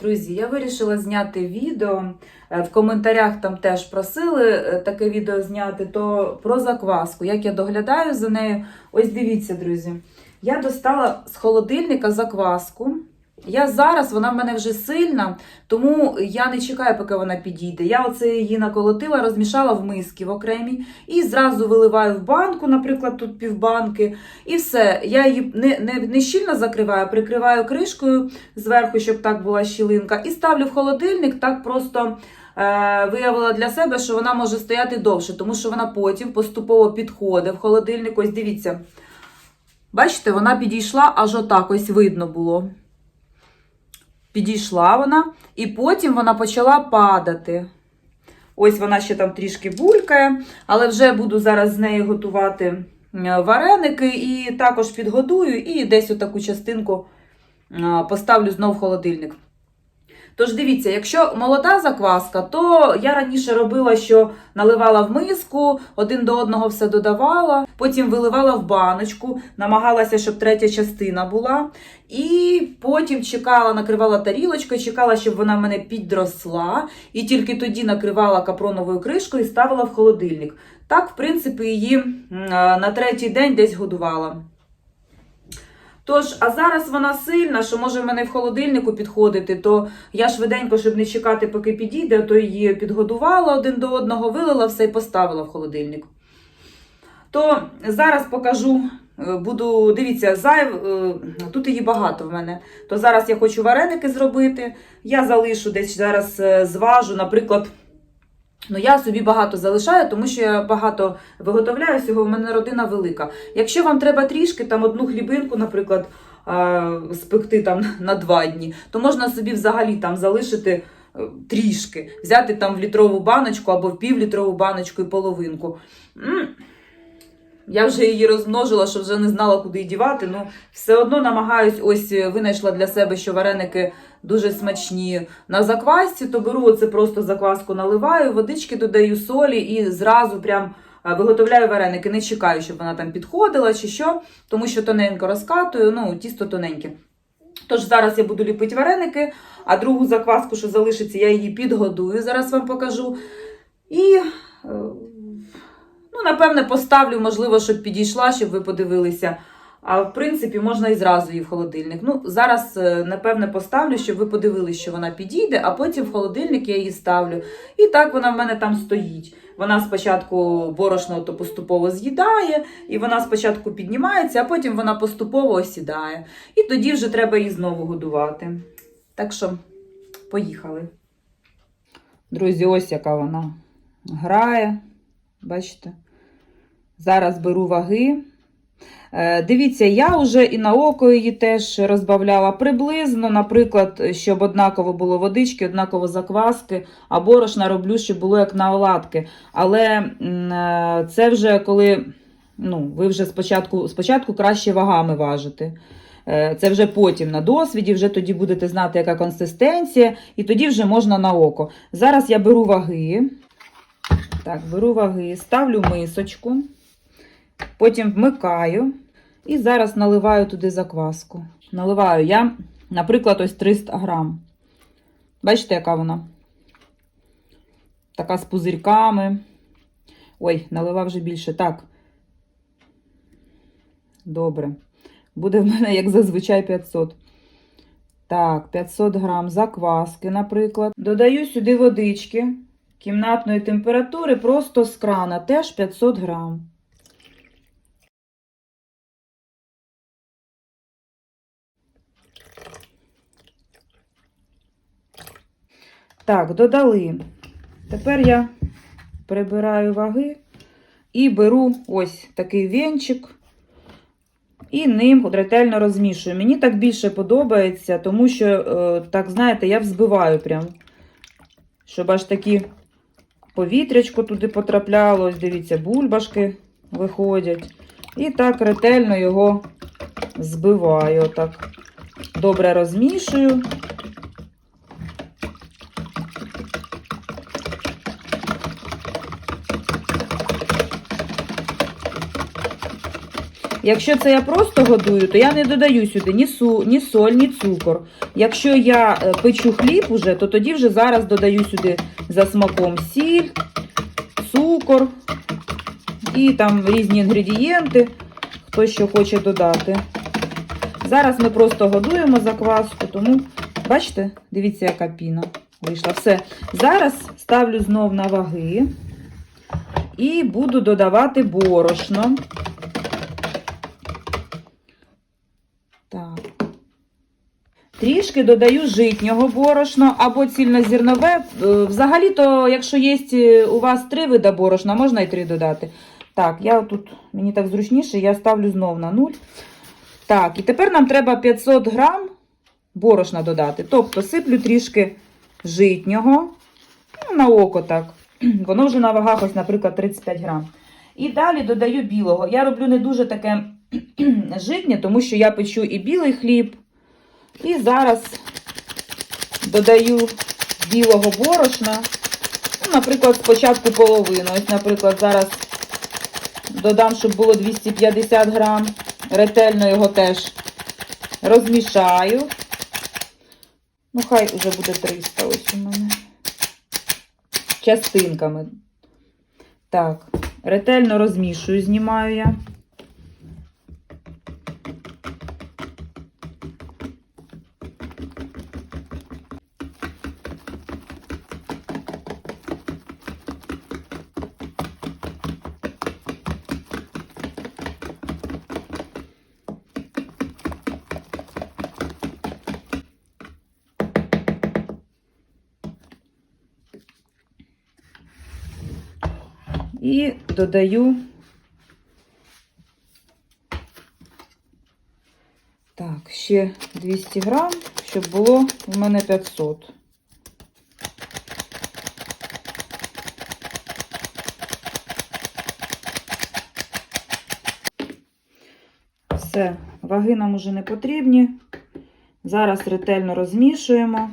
Друзі, я вирішила зняти відео. Е, В коментарях там теж просили е, таке відео зняти, то про закваску. Як я доглядаю за нею. Ось дивіться, друзі. Я достала з холодильника закваску. Я зараз, вона в мене вже сильна, тому я не чекаю, поки вона підійде. Я оце її наколотила, розмішала в миски в окремі і зразу виливаю в банку, наприклад, тут півбанки. І все. Я її не, не, не щільно закриваю, прикриваю кришкою зверху, щоб так була щілинка, і ставлю в холодильник, так просто. е, Виявила для себе, що вона може стояти довше, тому що вона потім поступово підходить в холодильник. Ось дивіться. Бачите, вона підійшла, аж отак ось видно було. Підійшла вона, і потім вона почала падати. Ось вона ще там трішки булькає, але вже буду зараз з нею готувати вареники і також підготую, і десь отаку частинку поставлю знов в холодильник. Тож дивіться, якщо молода закваска, то я раніше робила, що наливала в миску, один до одного все додавала, потім виливала в баночку, намагалася, щоб третя частина була. І потім чекала, накривала тарілочкою, чекала, щоб вона в мене підросла, і тільки тоді накривала капроновою кришкою і ставила в холодильник. Так, в принципі, її на третій день десь годувала. Тож, а зараз вона сильна, що може в мене в холодильнику підходити, то я швиденько, щоб не чекати, поки підійде, то її підгодувала один до одного, вилила все і поставила в холодильник. То зараз покажу, е, буду, дивіться, зайв, е, тут її багато в мене. То зараз я хочу вареники зробити. Я залишу десь зараз е, зважу, наприклад. Ну, я собі багато залишаю, тому що я багато виготовляю всього, в мене родина велика. Якщо вам треба трішки, там одну хлібинку, наприклад, спекти там на два дні, то можна собі взагалі там залишити е, трішки, взяти там в літрову баночку або в півлітрову баночку і половинку. Я вже її розмножила, що вже не знала, куди її дівати. Ну, все одно намагаюсь, ось е, винайшла для себе, що вареники дуже смачні на заквасці, то беру оце просто закваску наливаю, водички додаю солі і зразу прям виготовляю вареники. Не чекаю, щоб вона там підходила чи що, тому що тоненько розкатую, ну, тісто тоненьке. Тож зараз я буду ліпити вареники, а другу закваску, що залишиться, я її підгодую, зараз вам покажу. І, е, ну, напевне, поставлю, можливо, щоб підійшла, щоб ви подивилися. А в принципі, можна і зразу її в холодильник. Ну, зараз, е, напевне, поставлю, щоб ви подивилися, що вона підійде, а потім в холодильник я її ставлю. І так вона в мене там стоїть. Вона спочатку борошно то поступово з'їдає, і вона спочатку піднімається, а потім вона поступово осідає. І тоді вже треба її знову годувати. Так що, поїхали. Друзі, ось яка вона грає. Бачите? Зараз беру ваги. Е, Дивіться, я вже і на око її теж розбавляла приблизно, наприклад, щоб однаково було водички, однаково закваски, а борошна роблю, щоб було як на оладки. Але е, це вже коли ну, ви вже спочатку, спочатку краще вагами важите. Е, Це вже потім на досвіді, вже тоді будете знати, яка консистенція, і тоді вже можна на око. Зараз я беру ваги. Так, беру ваги, ставлю мисочку, потім вмикаю і зараз наливаю туди закваску. Наливаю я, наприклад, ось 300 грам. Бачите, яка вона? Така з пузирьками. Ой, налила вже більше. Так. Добре. Буде в мене, як зазвичай, 500. Так, 500 грам закваски, наприклад. Додаю сюди водички кімнатної температури, просто з крана, теж 500 грам. Так, додали. Тепер я прибираю ваги і беру ось такий венчик і ним ретельно розмішую. Мені так більше подобається, тому що, е, так, знаєте, я взбиваю прям, щоб аж такі повітрячко туди потрапляло. Ось дивіться, бульбашки виходять. І так ретельно його збиваю. Так добре розмішую. Якщо це я просто годую, то я не додаю сюди ні, су, ні соль, ні цукор. Якщо я е, печу хліб уже, то тоді вже зараз додаю сюди за смаком сіль, цукор і там різні інгредієнти, хто що хоче додати. Зараз ми просто годуємо закваску, тому, бачите, дивіться, яка піна вийшла. Все. Зараз ставлю знов на ваги і буду додавати борошно. Так. Трішки додаю житнього борошна або цільнозернове. Е, Взагалі-то, якщо є у вас три вида борошна, можна і три додати. Так, я тут, мені так зручніше, я ставлю знов на нуль. Так, і тепер нам треба 500 грам борошна додати. Тобто сиплю трішки житнього, ну, на око так. Воно вже на вагах, ось, наприклад, 35 грам. І далі додаю білого. Я роблю не дуже таке житнє, тому що я печу і білий хліб. І зараз додаю білого борошна. Ну, наприклад, спочатку половину. Ось, наприклад, зараз додам, щоб було 250 грам. Ретельно його теж розмішаю. Ну, хай вже буде 300 ось у мене. Частинками. Так, ретельно розмішую, знімаю я. І додаю. Так, ще 200 грам, щоб було в мене 500. Все, ваги нам уже не потрібні. Зараз ретельно розмішуємо.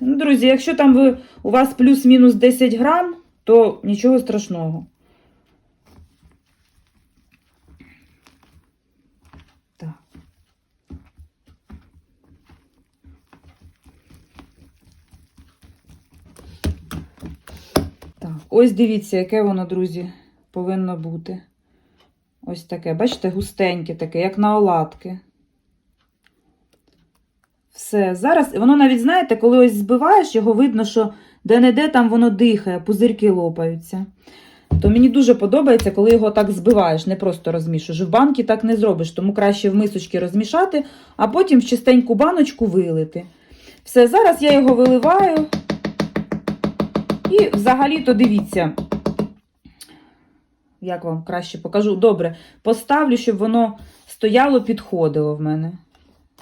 Ну, друзі, якщо там ви, у вас плюс-мінус 10 грам, то нічого страшного. Так. Так, ось дивіться, яке воно, друзі, повинно бути. Ось таке, бачите, густеньке таке, як на оладки. Все, зараз воно навіть, знаєте, коли ось збиваєш, його видно, що де-не-де там воно дихає, пузирки лопаються. То мені дуже подобається, коли його так збиваєш, не просто розмішуєш. В банки так не зробиш, тому краще в мисочки розмішати, а потім в чистеньку баночку вилити. Все, зараз я його виливаю. І взагалі-то дивіться, як вам краще покажу. Добре, поставлю, щоб воно стояло, підходило в мене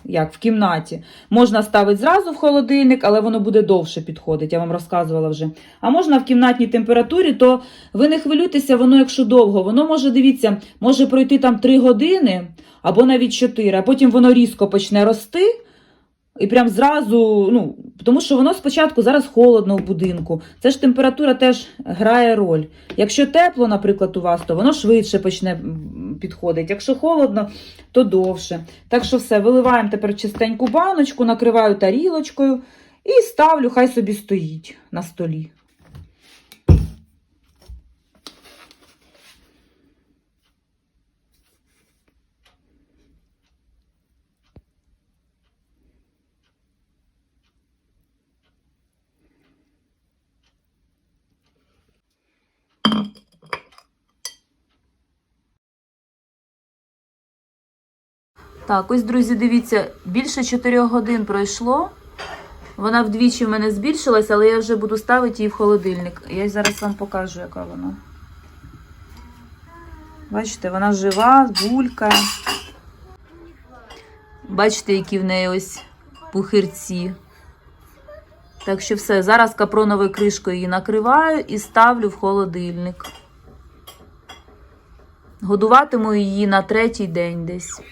як в кімнаті. Можна ставити зразу в холодильник, але воно буде довше підходить, я вам розказувала вже. А можна в кімнатній температурі, то ви не хвилюйтеся, воно, якщо довго, воно може, дивіться, може пройти там 3 години або навіть 4, а потім воно різко почне рости. І прям зразу, ну, тому що воно спочатку зараз холодно в будинку. Це ж температура теж грає роль. Якщо тепло, наприклад, у вас, то воно швидше почне підходити. Якщо холодно, то довше. Так що все, виливаємо тепер чистеньку баночку, накриваю тарілочкою і ставлю, хай собі стоїть на столі. Так, ось, друзі, дивіться, більше 4 годин пройшло. Вона вдвічі в мене збільшилась, але я вже буду ставити її в холодильник. Я зараз вам покажу, яка вона. Бачите, вона жива, булька. Бачите, які в неї ось пухирці. Так що все, зараз капроновою кришкою її накриваю і ставлю в холодильник. Годуватиму її на третій день десь.